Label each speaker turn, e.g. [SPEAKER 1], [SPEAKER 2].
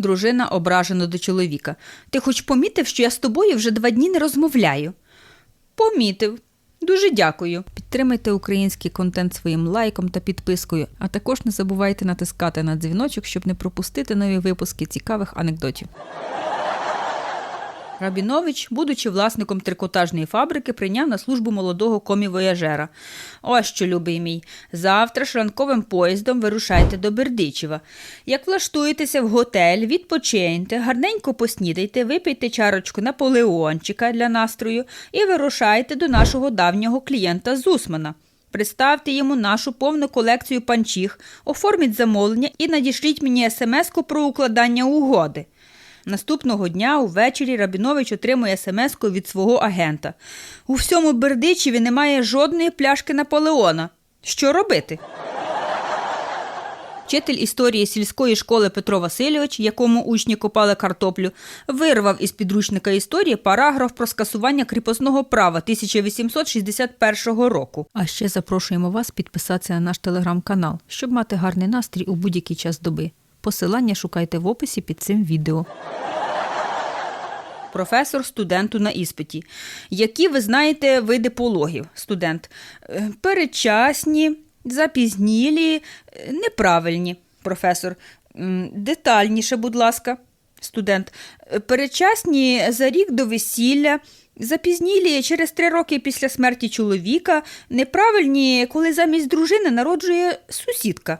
[SPEAKER 1] Дружина ображено до чоловіка. Ти хоч помітив, що я з тобою вже два дні не розмовляю? Помітив. Дуже дякую. Підтримайте український контент своїм лайком та підпискою, а також не забувайте натискати на дзвіночок, щоб не пропустити нові випуски цікавих анекдотів. Рабінович, будучи власником трикотажної фабрики, прийняв на службу молодого комівояжера. Ось що, любий мій, завтра ж ранковим поїздом вирушайте до Бердичева. Як влаштуєтеся в готель, відпочиньте, гарненько поснідайте, випийте чарочку наполеончика для настрою і вирушайте до нашого давнього клієнта Зусмана. Представте йому нашу повну колекцію панчіх, оформіть замовлення і надішліть мені смс-ку про укладання угоди. Наступного дня увечері Рабінович отримує смс-ку від свого агента. У всьому Бердичеві немає жодної пляшки Наполеона. Що робити? Вчитель історії сільської школи Петро Васильович, якому учні копали картоплю, вирвав із підручника історії параграф про скасування кріпосного права 1861 року. А ще запрошуємо вас підписатися на наш телеграм-канал, щоб мати гарний настрій у будь-який час доби. Посилання шукайте в описі під цим відео. Професор студенту на іспиті. Які ви знаєте види пологів? Студент. «Е, Передчасні, запізнілі, е, неправильні. Професор. Детальніше, будь ласка. Студент. «Е, Передчасні за рік до весілля, запізнілі через три роки після смерті чоловіка, неправильні, коли замість дружини народжує сусідка.